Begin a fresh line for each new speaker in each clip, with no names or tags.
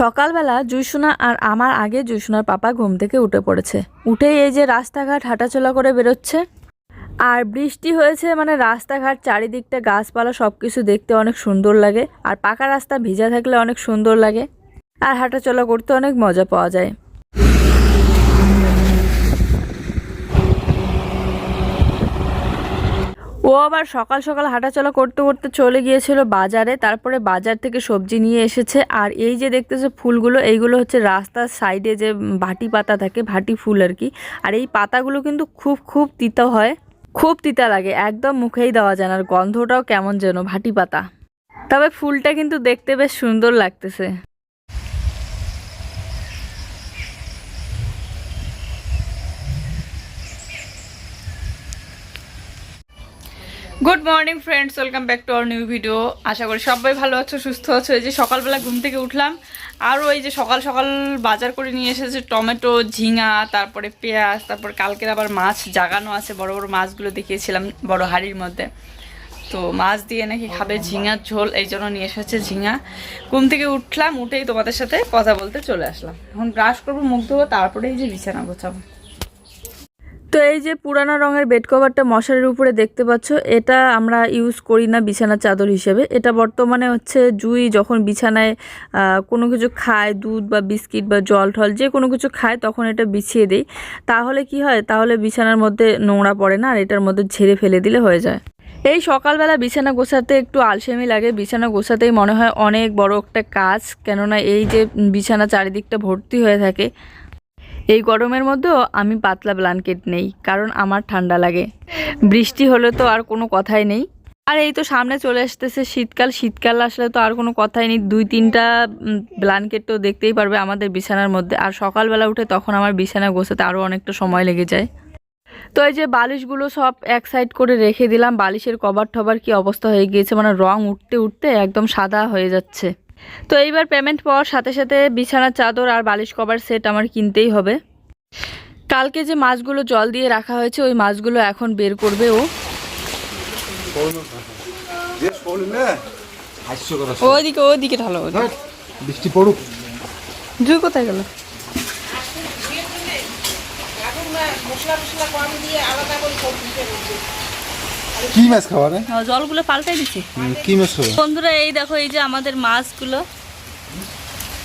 সকালবেলা জুইসোনা আর আমার আগে জুইসোনার পাপা ঘুম থেকে উঠে পড়েছে। উঠে এই যে রাস্তাঘাট হাঁটাচলা করে বেরোচ্ছে। আর বৃষ্টি হয়েছে মানে রাস্তাঘাট চারিদিকটা গাছপালা সব কিছু দেখতে অনেক সুন্দর লাগে। আর পাকা রাস্তা ভিজা থাকলে অনেক সুন্দর লাগে। আর হাঁটাচলা করতে অনেক মজা পাওয়া যায়। ও আবার সকাল সকাল হাঁটাচলা করতে করতে চলে গিয়েছিল বাজারে, তারপরে বাজার থেকে সবজি নিয়ে এসেছে। আর এই যে দেখতেছে ফুলগুলো, এইগুলো হচ্ছে রাস্তার সাইডে যে ভাটি পাতা থাকে, ভাটি ফুল আর কি। আর এই পাতাগুলো কিন্তু খুব খুব তিতা হয়। খুব তিতা লাগে, একদম মুখেই দেওয়া যায় আর গন্ধটাও কেমন যেন ভাটি পাতা। তবে ফুলটা কিন্তু দেখতে বেশ সুন্দর লাগতেছে। Good morning friends welcome back to our new video আশা করি সবাই ভালো আছো, সুস্থ আছো। এই যে সকালবেলা ঘুম থেকে উঠলাম আর ওই যে সকাল সকাল বাজার করে নিয়ে এসেছে টমেটো, ঝিঙা, তারপরে পেঁয়াজ, তারপর কালকের আবার মাছ জাগানো আছে, বড় বড় মাছগুলো দেখিয়েছিলাম বড় হাড়ির মধ্যে। তো মাছ দিয়ে নাকি খাবে ঝিঙার ঝোল, এই জন্য নিয়ে এসেছে ঝিঙা। ঘুম থেকে উঠলাম, উঠেই তোমাদের সাথে কথা বলতে চলে আসলাম। এখন ব্রাশ করব, মুখ ধোবো, তারপরে এই যে বিছানা গোছাবো। তো এই যে পুরানো রঙের বেড কভারটা মশারির উপরে দেখতে পাচ্ছ, এটা আমরা ইউজ করি না বিছানার চাদর হিসেবে। এটা বর্তমানে হচ্ছে জুই যখন বিছানায় কোনো কিছু খায়, দুধ বা বিস্কিট বা জল টল যে কোনো কিছু খায় তখন এটা বিছিয়ে দিই। তাহলে কি হয়? তাহলে বিছানার মধ্যে নোংরা পড়ে না আর এটার মধ্যে ঝেড়ে ফেলে দিলে হয়ে যায়। এই সকালবেলা বিছানা গোছাতে একটু আলসেমি লাগে। বিছানা গোছাতেই মনে হয় অনেক বড় একটা কাজ। কেননা এই যে বিছানা চারিদিকটা ভর্তি হয়ে থাকে এই গরমের মধ্যেও আমি পাতলা ব্ল্যাঙ্কেট নেই, কারণ আমার ঠান্ডা লাগে। বৃষ্টি হলে তো আর কোনো কথাই নেই। আর এই তো সামনে চলে আসতেছে শীতকাল শীতকাল আসলে তো আর কোনো কথাই নেই। দুই তিনটা ব্ল্যাঙ্কেট তো দেখতেই পারবে আমাদের বিছানার মধ্যে। আর সকালবেলা উঠে তখন আমার বিছানা গোছাতে আরও অনেকটা সময় লেগে যায়। তো এই যে বালিশগুলো সব এক সাইড করে রেখে দিলাম, বালিশের কভার টভার কি অবস্থা হয়ে গিয়েছে? মানে রং উঠতে উঠতে একদম সাদা হয়ে যাচ্ছে। তো এইবার পেমেন্ট পাওয়ার সাথে সাথে বিছানার চাদর আর বালিশ কভার সেট আমার কিনতেই হবে। কালকে যে মাছগুলো জল দিয়ে রাখা হয়েছে ওই মাছগুলো এখন বের করবে ও।
যে শুনলে
ওইদিকে ওইদিকে। ঢালো
বৃষ্টি পড়ুক।
জুই কোথায় গেল?
কি মাছ খাওয়া
জলগুলো পাল্টাই দিছি।
কি মাছ খাওয়া?
বন্ধুরা এই দেখো এই যে আমাদের মাছগুলো।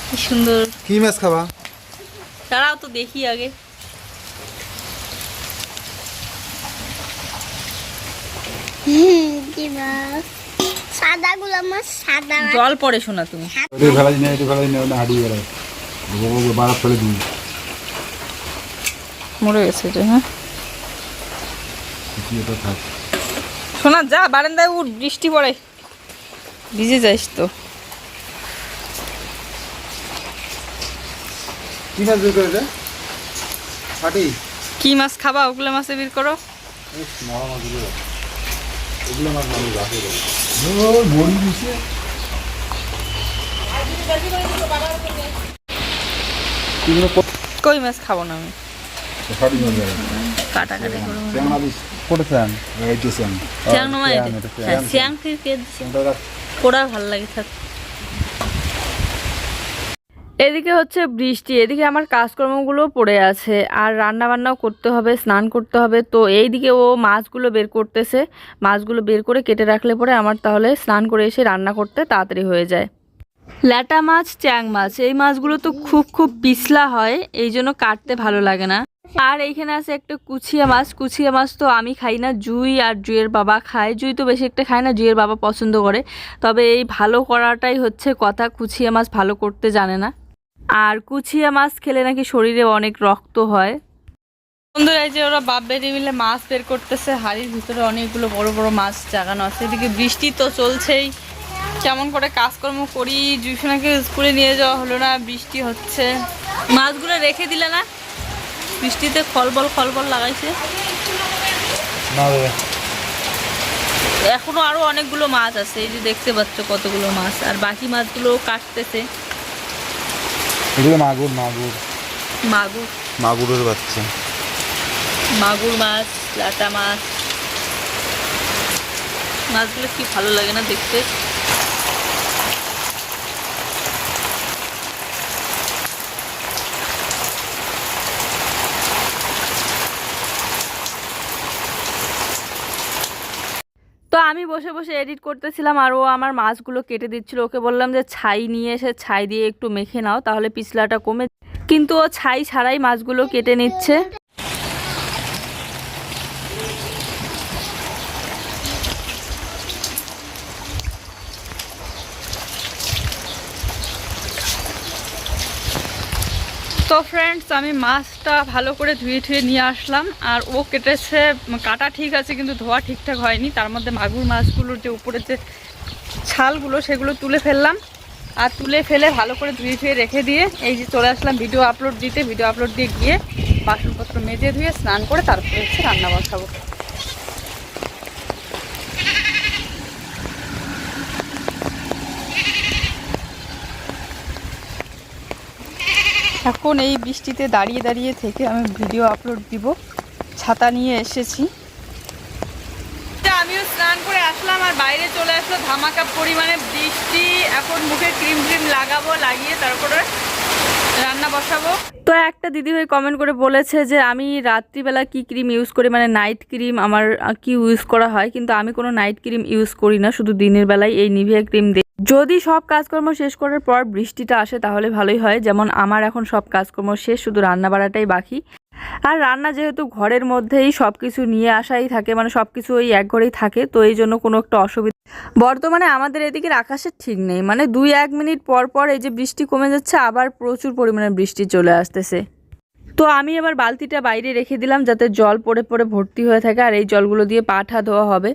কি সুন্দর।
কি মাছ খাওয়া
তারাও তো দেখি আগে।
কি মাছ। সাদা গুলো মাছ সাদা মাছ।
জল পড়ে শোনা তুমি।
এটি ভেলাই নেই এটি ভেলাই নেই হারিয়ে বেড়ায় বারাত ফেলে দিই
মরে গেছে এটা হ্যাঁ?
কি এটা থাক।
শোনা যা বারান্দায় উঠ বৃষ্টি পড়ে। ভিজে যাইস তো।
কি মাছ করে
খাবা? ওগুলো মাছে বের করো। কই মাছ খাব না আমি? কাটা কাটা
দিস কোটেছেন এই দিছেন
চ্যাং নমা হ্যাঁ চ্যাং কে ভালো লাগে থাক। এদিকে হচ্ছে বৃষ্টি এদিকে আমার কাজকর্মগুলো পড়ে আছে আর রান্না বান্নাও করতে হবে স্নান করতে হবে তো এইদিকে ও মাছগুলো বের করতেছে মাছগুলো বের করে কেটে রাখলে পরে আমার তাহলে স্নান করে এসে রান্না করতে তাড়াতাড়ি হয়ে যায়। ল্যাটা মাছ, চ্যাং মাছ, এই মাছগুলো তো খুব খুব পিছলা হয়, এই জন্য কাটতে ভালো লাগে না। আর এইখানে আছে একটা কুচিয়া মাছ কুচিয়া মাছ তো আমি খাই না, জুই আর জুইয়ের বাবা খায়, জুই তো বেশি একটা খায় না, জুইয়ের বাবা পছন্দ করে। তবে এই ভালো করাটাই হচ্ছে কথা, কুচিয়া মাছ ভালো করতে জানে না। আর কুচিয়া মাছ খেলে নাকি শরীরে অনেক রক্ত হয়। বন্ধুরা, এই যে ওরা বাপ বেরিয়ে মিলে মাছ বের করতেছে, হাড়ির ভিতরে অনেকগুলো বড় বড় মাছ জাগানো আছে, এদিকে বৃষ্টি তো চলছেই। কেমন করে কাজকর্ম করি জুসোনাকে স্কুলে নিয়ে যাওয়া হলো না বৃষ্টি হচ্ছে। মাছগুলো রেখে দিলে না বৃষ্টিতে খলবল খলবল লাগাইছে। এখনও আরও অনেকগুলো মাছ আছে এই যে দেখতে পাচ্ছ কতগুলো মাছ আর বাকি মাছগুলো কাটতেছে।
মাগুর মাগুর।
মাগুর।
মাগুরের বাচ্চা।
মাগুর মাছ লাটা মাছ। মাছগুলো কি ভালো লাগে না দেখতে। বসে বসে এডিট করতেছিলাম আর ও আমার মাছগুলো কেটে দিচ্ছিল। ওকে বললাম যে, ছাই নিয়ে এসে, ছাই দিয়ে একটু মেখে নাও, তাহলে পিছলাটা কমে কিন্তু ও ছাই ছাড়াই মাছগুলো কেটে নিচ্ছে। তো ফ্রেন্ডস আমি মাছটা ভালো করে ধুয়ে ধুয়ে নিয়ে আসলাম, আর ও কেটেছে, কাটা ঠিক আছে কিন্তু ধোয়া ঠিকঠাক হয়নি, তার মধ্যে মাগুর মাছগুলোর যে উপরে যে ছালগুলো সেগুলো তুলে ফেললাম, আর তুলে ফেলে ভালো করে ধুয়ে ধুয়ে রেখে দিয়ে এই যে চলে আসলাম ভিডিও আপলোড দিতে ভিডিও আপলোড দিয়ে গিয়ে বাসনপত্র মেজে ধুয়ে স্নান করে তারপরে হচ্ছে রান্না বসাবো। এখন এই বৃষ্টিতে দাঁড়িয়ে দাঁড়িয়ে থেকে আমি ভিডিও আপলোড দিব। ছাতা নিয়ে এসেছি। আমিও স্নান করে আসলাম আর বাইরে চলে আসলো ধামাকা পরিমাণে বৃষ্টি। এখন মুখে ক্রিম ক্রিম লাগাবো, লাগিয়ে তারপরে রান্না বসাবো। তো একটা দিদিভাই কমেন্ট করে বলেছে যে, আমি রাত্রিবেলা কি ক্রিম ইউজ করি? মানে নাইট ক্রিম আমার কি ইউজ করা হয়? কিন্তু আমি কোনো নাইট ক্রিম ইউজ করি না, শুধু দিনের বেলায় এই নিভিয়া ক্রিম দিই যদি সব কাজকর্ম শেষ করার পর বৃষ্টিটা আসে তাহলে ভালোই হয়। যেমন আমার এখন সব কাজকর্ম শেষ, শুধু রান্না বাড়াটাই বাকি। আর রান্না যেহেতু ঘরের মধ্যেই সব কিছু নিয়ে আসাই থাকে মানে সব কিছু ওই এক ঘরেই থাকে, তো এই জন্য কোনো একটা অসুবিধা বর্তমানে আমাদের এদিকের আকাশের ঠিক নেই মানে দুই এক মিনিট পর পর এই যে বৃষ্টি কমে যাচ্ছে, আবার প্রচুর পরিমাণে বৃষ্টি চলে আসতেছে। তো আমি এবার বালতিটা বাইরে রেখে দিলাম যাতে জল পড়ে পড়ে ভর্তি হয়ে থাকে, আর এই জলগুলো দিয়ে পাঠা ধোয়া হবে।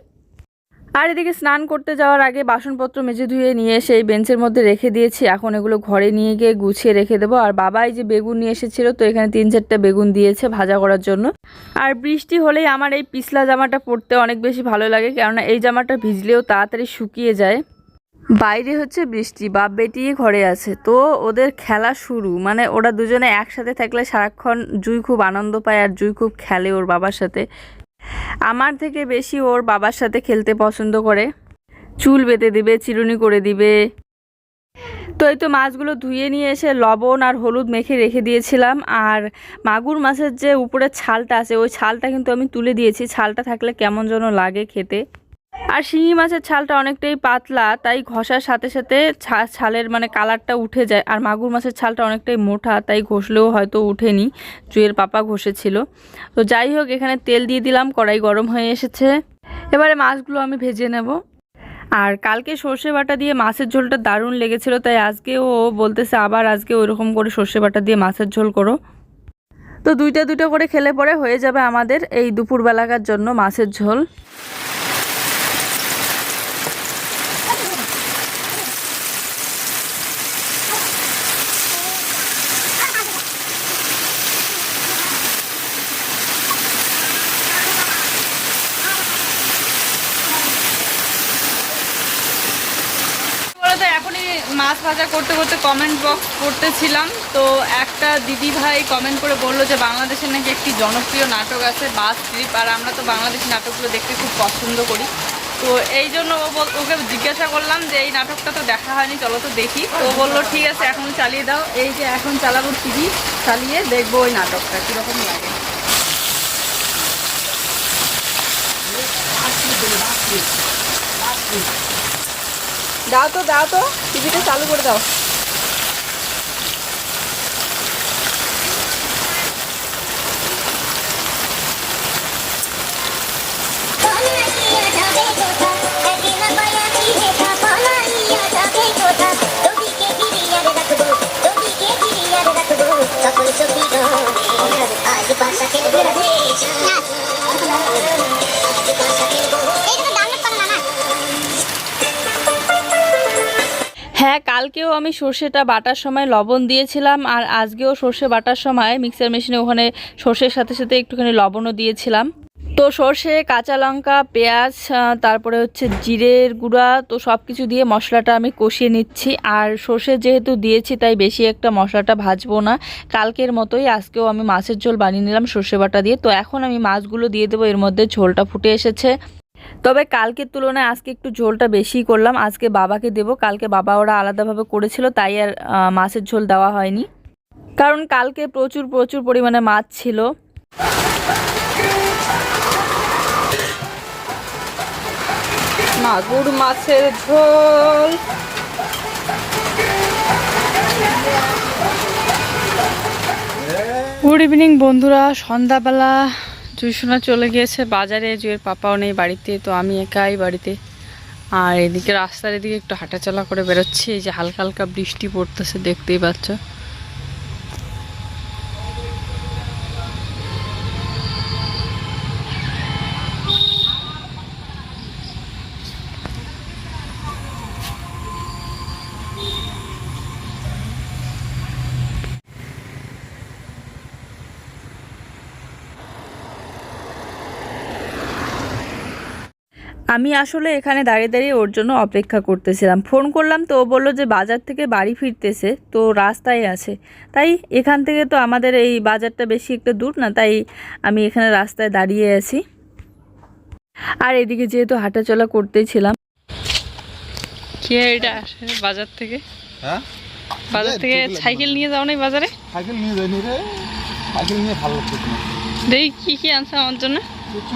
আর এদিকে স্নান করতে যাওয়ার আগে বাসনপত্র মেজে ধুয়ে নিয়ে এসে এই বেঞ্চের মধ্যে রেখে দিয়েছি। এখন এগুলো ঘরে নিয়ে গিয়ে গুছিয়ে রেখে দেবো। আর বাবা এই যে বেগুন নিয়ে এসেছিল, তো এখানে তিন চারটা বেগুন দিয়েছে ভাজা করার জন্য। আর বৃষ্টি হলেই আমার এই পিছলা জামাটা পরতে অনেক বেশি ভালো লাগে, কেননা এই জামাটা ভিজলেও তাড়াতাড়ি শুকিয়ে যায়। বাইরে হচ্ছে বৃষ্টি, বাপ বেটি ঘরে আছে। তো ওদের খেলা শুরু মানে ওরা দুজনে একসাথে থাকলে সারাক্ষণ জুই খুব আনন্দ পায় আর জুই খুব খেলে ওর বাবার সাথে। আমার থেকে বেশি ওর বাবার সাথে খেলতে পছন্দ করে। চুল বেঁধে দিবে, চিরুনি করে দিবে। তো এই তো মাছগুলো ধুয়ে নিয়ে এসে লবণ আর হলুদ মেখে রেখে দিয়েছিলাম। আর মাগুর মাছের যে উপরে ছালটা আছে, ওই ছালটা কিন্তু আমি তুলে দিয়েছি। ছালটা থাকলে কেমন যেন লাগে খেতে। আর শিঙি মাছের ছালটা অনেকটাই পাতলা, তাই ঘষার সাথে সাথে ছালের মানে কালারটা উঠে যায়। আর মাগুর মাছের ছালটা অনেকটাই মোটা, তাই ঘষলেও হয়তো উঠেনি জুয়ের পাপা ঘষেছিল। তো যাই হোক, এখানে তেল দিয়ে দিলাম, কড়াই গরম হয়ে এসেছে। এবারে মাছগুলো আমি ভেজে নেব। আর কালকে সর্ষে বাটা দিয়ে মাছের ঝোলটা দারুণ লেগেছিল, তাই আজকে ও বলতেছে, আবার আজকে ওইরকম করে সর্ষে বাটা দিয়ে মাছের ঝোল করো। তো দুইটা দুটো করে খেলে পরে হয়ে যাবে আমাদের এই দুপুরবেলাকার জন্য মাছের ঝোল বলতো এখনই মাছ ভাজা করতে করতে কমেন্ট বক্স করতেছিলাম। তো একটা দিদি ভাই কমেন্ট করে বলল যে, বাংলাদেশের নাকি একটি জনপ্রিয় নাটক আছে, বাস ট্রিপ, আর আমরা তো বাংলাদেশি নাটকগুলো দেখতে খুব পছন্দ করি। তো এই জন্য ওকে জিজ্ঞাসা করলাম যে, এই নাটকটা তো দেখা হয়নি, চলো তো দেখি। তো বলল, ঠিক আছে, এখন চালিয়ে দাও। এই যে এখন চালাবো টিভি চালিয়ে দেখব ওই নাটকটা, কীরকম লাগে। দাও তো দাও তো। টিভিটা চালু করে দাও। হ্যাঁ কালকেও আমি সর্ষেটা বাটার সময় লবণ দিয়েছিলাম আর আজকেও সর্ষে বাটার সময় মিক্সার মেশিনে ওখানে সর্ষের সাথে সাথে একটুখানি লবণও দিয়েছিলাম। তো সর্ষে, কাঁচা লঙ্কা, পেঁয়াজ তারপরে হচ্ছে জিরের গুঁড়া, তো সব কিছু দিয়ে মশলাটা আমি কষিয়ে নিচ্ছি। আর সর্ষে যেহেতু দিয়েছি, তাই বেশি একটা মশলাটা ভাজবো না। কালকের মতোই আজকেও আমি মাছের ঝোল বানিয়ে নিলাম সর্ষে বাটা দিয়ে। তো এখন আমি মাছগুলো দিয়ে দেবো, এর মধ্যে ঝোলটা ফুটে এসেছে। তবে কালকের তুলনায় আজকে একটু ঝোলটা বেশি করলাম। আজকে বাবাকে দেব। কালকে বাবা ওরা আলাদাভাবে করেছিল তাই আর মাছের ঝোল দেওয়া হয়নি। কারণ কালকে প্রচুর প্রচুর পরিমাণে মাছ ছিল। মাগুর মাছের ঝোল। গুড ইভিনিং বন্ধুরা। সন্ধ্যাবেলা জুইসোনা চলে গিয়েছে, বাজারে, জুয়ের পাপাও নেই বাড়িতে, তো আমি একাই বাড়িতে। আর এদিকে রাস্তার এদিকে একটু হাঁটাচলা করে বেরোচ্ছি, এই যে হালকা হালকা বৃষ্টি পড়তেছে, দেখতেই পাচ্ছ। আমি আসলে এখানে দাঁড়িয়ে দাঁড়িয়ে ওর জন্য অপেক্ষা করতেছিলাম। ফোন করলাম তো ও বলল যে বাজার থেকে বাড়ি ফিরতেছে তো রাস্তায় আছে। তাই এখান থেকে তো আমাদের এই বাজারটা বেশি একটা দূর না তাই আমি এখানে রাস্তায় দাঁড়িয়ে আছি। আর এদিকে যেহেতু হাঁটাচলা করতেই ছিলাম কে এটা আসে বাজার থেকে?
হ্যাঁ?
বাজার থেকে সাইকেল নিয়ে যাও নাই বাজারে?
সাইকেল নিয়ে যাইনি রে। সাইকেল নিয়ে ভালো লাগতেছে
দেখি কি কি আনছে আমার জন্য।
কিছু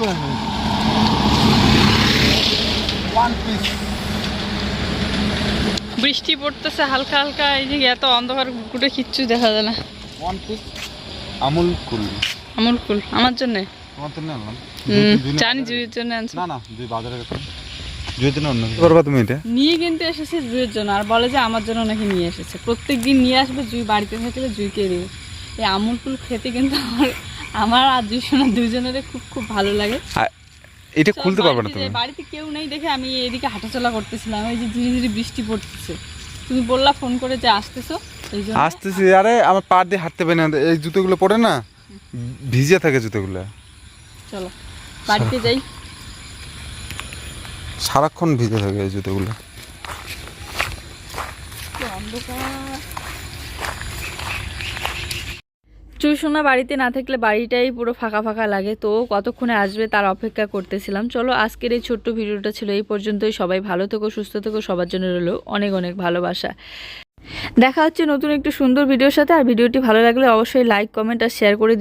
বৃষ্টি পড়তেছে হালকা হালকা এই যে এত অন্ধকার গুটে কিচ্ছু দেখা যায় না।
One piece Amul cool.
Amul cool আমার জন্য?
তোমার তো নিয়ে আনলাম না
জানি জুয়ের জন্য আনছে।
না না দুই বাজারে গেছে জুয়ের জন্য অন্য করবা তুমি এটা?
নিয়ে কিনতে এসেছে জুয়ের জন্য আর বলে যে আমার জন্য নাকি নিয়ে এসেছে। প্রত্যেক দিন নিয়ে আসবে জুই বাড়িতে থাকলে জুইকে দেবে। এই আমুল কুল খেতে কিন্তু আমার আমার আর জুই সোনা দুজনেরই খুব খুব ভালো লাগে।
এটা খুলতে পারবে না তুমি।
বাড়িতে কেউ নেই দেখে আমি এদিকে হাঁটাচলা করতেছিলাম। এই যে ধীরে ধীরে বৃষ্টি পড়তেছে। তুমি বললা ফোন করে যে আসতেছো এই জন্য
আসতেছি। আরে আমার পা দিয়ে হাঁটতে পারি না। এই জুতোগুলো পরে না ভিজে থাকে জুতোগুলো।
চলো বাড়িতে যাই।
সারাক্ষণ ভিজে থাকে এই জুতোগুলো।
চুইসোনা বাড়িতে না থাকলে বাড়িটাই পুরো ফাঁকা ফাঁকা লাগে, তো কতক্ষণে আসবে তার অপেক্ষা করতেছিলাম। চলো আজকের এই ছোট্ট ভিডিওটা ছিল এই পর্যন্তই। সবাই ভালো থেকো, সুস্থ থেকো, সবার জন্য রইল অনেক অনেক ভালোবাসা। দেখা হচ্ছে নতুন একটু সুন্দর ভিডিওর সাথে। আর ভিডিওটি ভালো লাগলে অবশ্যই লাইক কমেন্ট আর শেয়ার করে